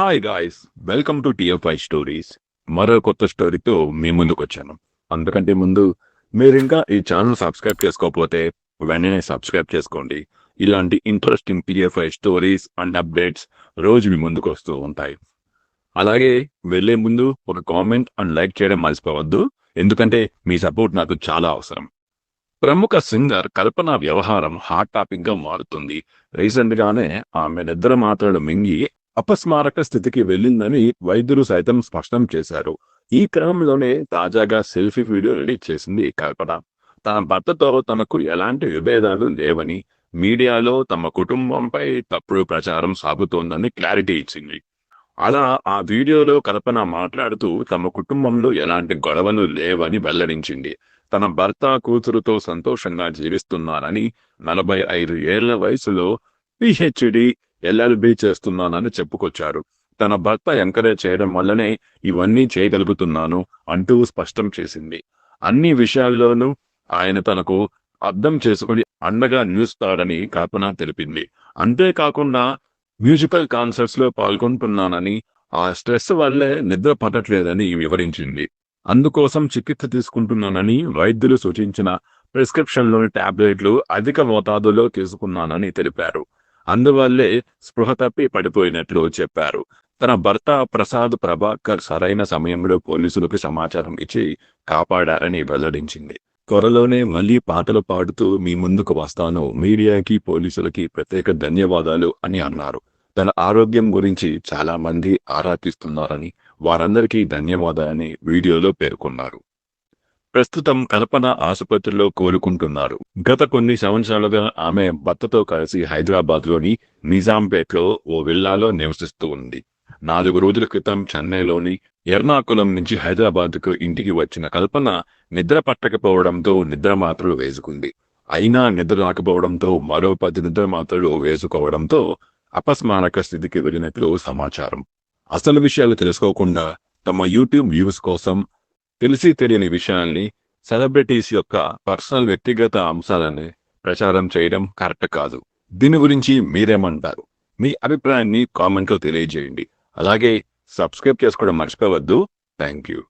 Hi guys welcome to TFI stories మరో కొత్త స్టోరీతో మీ ముందుకు వచ్చాను. అందుకంటే ముందు మీరు ఇంకా ఈ ఛానల్ సబ్స్క్రైబ్ చేసుకోకపోతే వెంటనే సబ్స్క్రైబ్ చేసుకోండి. ఇలాంటి interesting TFI stories and updates రోజు మీ ముందుకు వస్తూ ఉంటాయి. అలాగే వెళ్ళే ముందు ఒక కామెంట్ అండ్ లైక్ చేయడం మర్చిపోవద్దు. ఎందుకంటే మీ సపోర్ట్ నాకు చాలా అవసరం. ప్రముఖ సింగర్ కల్పన వ్యవహారం హాట్ టాపిక్గా మారుతుంది. రీసెంట్ గానే ఆమె నిద్ర మాత్రలు మింగి అపస్మారక స్థితికి వెళ్ళిందని వైద్యులు సైతం స్పష్టం చేశారు. ఈ క్రమంలోనే తాజాగా సెల్ఫీ వీడియో రిలీజ్ చేసింది కల్పన. తన భర్తతో తనకు ఎలాంటి విభేదాలు లేవని మీడియాలో తమ కుటుంబంపై తప్పుడు ప్రచారం సాగుతోందని క్లారిటీ ఇచ్చింది. అలా ఆ వీడియోలో కల్పన మాట్లాడుతూ తమ కుటుంబంలో ఎలాంటి గొడవలు లేవని వెల్లడించింది. తన భర్త కూతురుతో సంతోషంగా జీవిస్తున్నానని నలభై ఐదు ఏళ్ళ వయసులో పిహెచ్డి ఎల్ఎల్బి చేస్తున్నానని చెప్పుకొచ్చారు. తన భర్త ఎంకరేజ్ చేయడం వల్లనే ఇవన్నీ చేయగలుగుతున్నాను అంటూ స్పష్టం చేసింది. అన్ని విషయాల్లోనూ ఆయన తనకు అర్థం చేసుకుని అండగా నిలుస్తాడని కల్పన తెలిపింది. అంతేకాకుండా మ్యూజికల్ కాన్సర్ట్స్లో పాల్గొంటున్నానని ఆ స్ట్రెస్ వల్లే నిద్ర పట్టట్లేదని వివరించింది. అందుకోసం చికిత్స తీసుకుంటున్నానని వైద్యులు సూచించిన ప్రిస్క్రిప్షన్లోని టాబ్లెట్లు అధిక మోతాదులో తీసుకున్నానని తెలిపారు. అందువల్లే స్పృహ తప్పి పడిపోయినట్లు చెప్పారు. తన భర్త ప్రసాద్ ప్రభాకర్ సరైన సమయంలో పోలీసులకు సమాచారం ఇచ్చి కాపాడారని వెల్లడించింది. త్వరలోనే మళ్ళీ పాటలు పాడుతూ మీ ముందుకు వస్తాను మీడియాకి పోలీసులకి ప్రత్యేక ధన్యవాదాలు అని అన్నారు. తన ఆరోగ్యం గురించి చాలా మంది ఆరా తీస్తున్నారని వారందరికీ ధన్యవాదాలని వీడియోలో పేర్కొన్నారు. ప్రస్తుతం కల్పన ఆసుపత్రిలో కోలుకుంటున్నారు. గత కొన్ని సంవత్సరాలుగా ఆమె భర్తతో కలిసి హైదరాబాద్లోని నిజాంపేట్లో ఓ విల్లాలో నివసిస్తూ ఉంది. నాలుగు రోజుల క్రితం చెన్నైలోని ఎర్నాకుళం నుంచి హైదరాబాద్కు ఇంటికి వచ్చిన కల్పన నిద్ర పట్టకపోవడంతో నిద్ర మాత్రలు వేసుకుంది. అయినా నిద్ర రాకపోవడంతో మరో పది నిద్ర మాత్రలు వేసుకోవడంతో అపస్మారక స్థితికి వెళ్ళినట్లు సమాచారం. అసలు విషయాలు తెలుసుకోకుండా తమ యూట్యూబ్ వ్యూస్ కోసం తెలిసి తెలియని విషయాల్ని సెలబ్రిటీస్ యొక్క పర్సనల్ వ్యక్తిగత అంశాలని ప్రచారం చేయడం కరెక్ట్ కాదు. దీని గురించి మీరేమంటారు? మీ అభిప్రాయాన్ని కామెంట్లో తెలియజేయండి. అలాగే సబ్స్క్రైబ్ చేసుకోవడం మర్చిపోవద్దు. Thank you